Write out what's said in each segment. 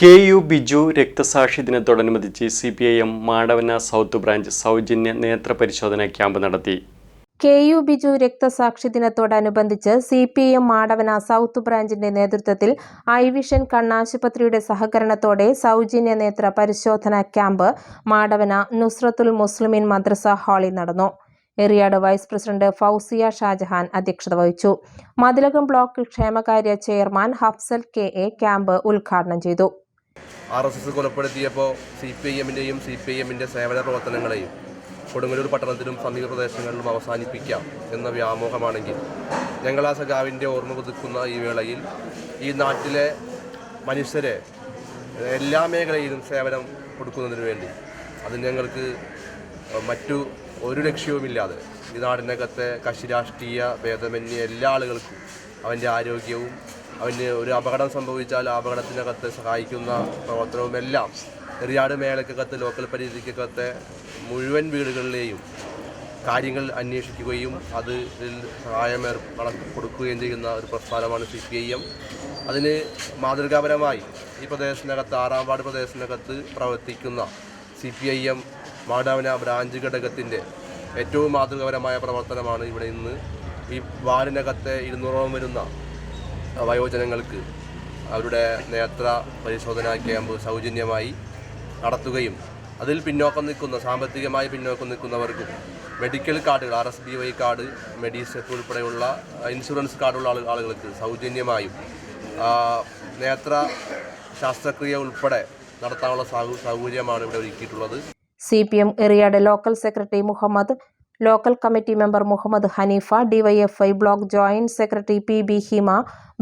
K U Biju രക്തസാക്ഷി ദിനത്തോടനുബന്ധിച്ച് C P I M Madavana south branch സൗജന്യ നേത്ര പരിശോധന ക്യാമ്പ് നടത്തി. കെ യു ബിജു രക്തസാക്ഷി ദിനത്തോടനുബന്ധിച്ച് C P M Madavana south ബ്രാഞ്ചിന്റെ നേതൃത്വത്തിൽ ഐ വിഷൻ കണ്ണാശുപത്രിയുടെ സഹകരണത്തോടെ സൗജന്യ നേത്ര പരിശോധന ക്യാമ്പ് മാടവന നുസ്രത്തുൽ മുസ്ലിമീൻ മദ്രസ ഹാളിൽ നടന്നു. എറിയാട് വൈസ് പ്രസിഡന്റ് ഫൗസിയ ഷാജഹാൻ അധ്യക്ഷത വഹിച്ചു. മതിലകം ബ്ലോക്ക് ക്ഷേമകാര്യ chairman Hafsal K A camp ഉദ്ഘാടനം ചെയ്തു. ആർ എസ് എസ് കൊലപ്പെടുത്തിയപ്പോൾ സി പി ഐ എമ്മിന്റെയും സി പി ഐ എമ്മിന്റെ സേവന പ്രവർത്തനങ്ങളെയും കൊടുങ്ങല്ലൂർ പട്ടണത്തിലും സമീപ പ്രദേശങ്ങളിലും അവസാനിപ്പിക്കാം എന്ന വ്യാമോഹമാണെങ്കിൽ ഞങ്ങൾ ആ സഖാവിന്റെ ഓർമ്മ പുതുക്കുന്ന ഈ വേളയിൽ ഈ നാട്ടിലെ മനുഷ്യരെ എല്ലാ മേഖലയിലും സേവനം കൊടുക്കുന്നതിന് വേണ്ടി അത് ഞങ്ങൾക്ക് മറ്റു ഒരു ലക്ഷ്യവുമില്ലാതെ ഈ നാടിനകത്തെ കക്ഷി ഭേദമന്യേ എല്ലാ ആളുകൾക്കും അവന്റെ ആരോഗ്യവും അവന് ഒരു അപകടം സംഭവിച്ചാൽ ആ അപകടത്തിനകത്ത് സഹായിക്കുന്ന പ്രവർത്തനവുമെല്ലാം എറിയാട് മേളക്കകത്ത് ലോക്കൽ പരിധിക്കകത്തെ മുഴുവൻ വീടുകളിലെയും കാര്യങ്ങൾ അന്വേഷിക്കുകയും അതിൽ സഹായം കൊടുക്കുകയും ചെയ്യുന്ന ഒരു പ്രസ്ഥാനമാണ് സി പി ഐ എം. അതിന് മാതൃകാപരമായി ഈ പ്രദേശത്തിനകത്ത് ആറാം വാർഡ് പ്രദേശത്തിനകത്ത് പ്രവർത്തിക്കുന്ന C P I M Madavana branch ഘടകത്തിന്റെ ഏറ്റവും മാതൃകാപരമായ പ്രവർത്തനമാണ് ഇവിടെ ഇന്ന് ഈ വാർഡിനകത്തെ ഇരുന്നൂറോളം വരുന്ന വയോജനങ്ങൾക്ക് അവരുടെ നേത്ര പരിശോധനാ ക്യാമ്പ് സൗജന്യമായി നടത്തുകയും അതിൽ പിന്നോക്കം നിൽക്കുന്ന സാമ്പത്തികമായി പിന്നോക്കം നിൽക്കുന്നവർക്കും മെഡിക്കൽ കാർഡുകൾ R S B Y card Medisep ഉൾപ്പെടെയുള്ള ഇൻഷുറൻസ് കാർഡുള്ള ആളു ആളുകൾക്ക് സൗജന്യമായും നേത്ര ശസ്ത്രക്രിയ ഉൾപ്പെടെ നടത്താനുള്ള സൗകര്യമാണ് ഇവിടെ ഒരുക്കിയിട്ടുള്ളത്. C P M Eriyad local secretary Muhammad local committee member Muhammad Hanifa DYFI block joint secretary P B Hima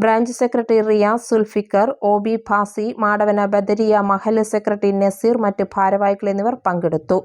branch secretary Riyas Sulfikar O B Fasi Madavana Badariya Mahal secretary Nazeer മറ്റ് ഭാരവാഹികൾ എന്നിവർ പങ്കെടുത്തു.